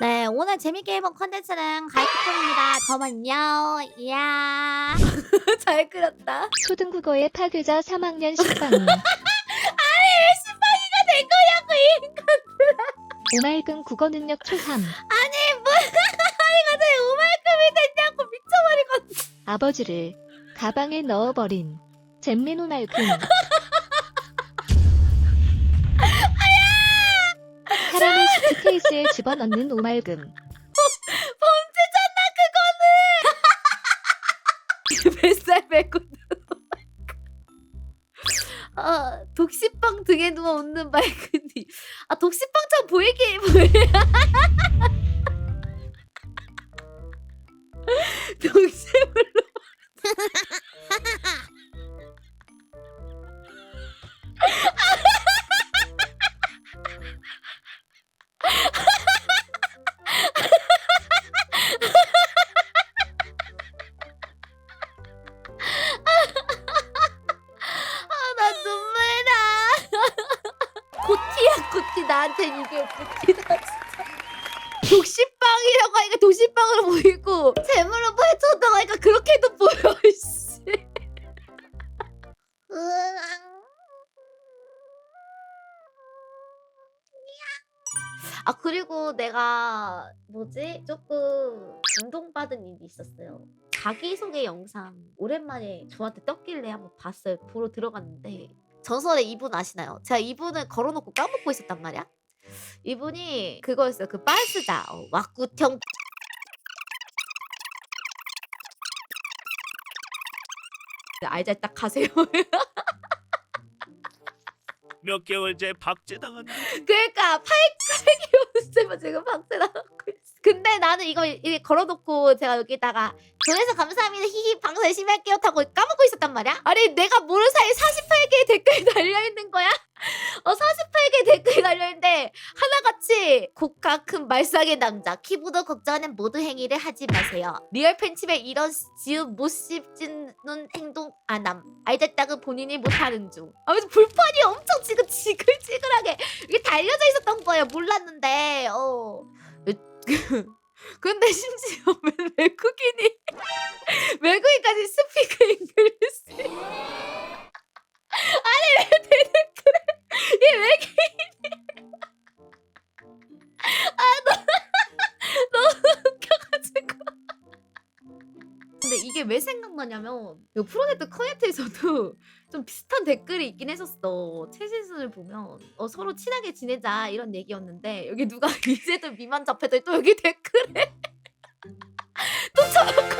네, 오늘 재밌게 해본 컨텐츠는 가이드폰입니다. 저만요. 이야. 잘 그렸다. 초등국어의 파괴자 3학년 신방이 왜 신방이가 된 거냐고, 이 인간. 오말금 국어 능력 초삼 아니, 뭐, 이가 내 오말급이 됐냐고 미쳐버리겠어. 아버지를 가방에 넣어버린 잼민 오말금 케이스에 집어넣는 오말금. 뱃살 빼고. 아, 독시빵 등에 누워 웃는 말근이. 아, 독시빵처럼 보이게 보여. 독시물 나한텐 이게 고티다, 진짜. 독시빵이라고 하니까 독시빵으로 보이고, 재물로 보여줬다고 하니까 그렇게도 보여, 씨. 아 그리고 내가 뭐지 조금 감동받은 일이 있었어요. 자기소개 영상 오랜만에 저한테 떴길래 한번 봤어요. 보러 들어갔는데 전설의 이분 아시나요? 제가 이분을 걸어놓고 까먹고 있었단 말이야. 이분이 그거였어요. 그 빤스자 어, 왁구형 알잘딱 하세요. 몇 개월째 박제당한 그러니까 8개월 쌤은 지금 박제 나가고 있어. 근데 나는 이거 이렇게 걸어놓고 제가 여기다가 조회수 감사합니다 히히 방송 열심히 할게요 하고 까먹고 있었단 말이야. 아니 내가 모르는 사이 48개의 댓글이 달려있는 거야. 어 48개의 댓글이 달려있는데 하나같이 고가 큰 말썽의 남자 키보드 걱정하는 모든 행위를 하지 마세요. 리얼 팬집에 이런 지읒 못 씹지는 행동 안함. 알잘딱은 본인이 못하는 중. 아무튼 불판이 엄청 지금 지글지글하게 이게 달려져 있었던 거예요. 몰랐는데 어. 근데 심지어 왜 외국인이 외국인까지 스피크 잉글리시 왜 생각나냐면 이 프로네트 커넥트에서도 좀 비슷한 댓글이 있긴 했었어. 최신순을 보면 어, 서로 친하게 지내자 이런 얘기였는데 여기 누가 이제도 미만 접해도 또 여기 댓글에 또 쳐먹고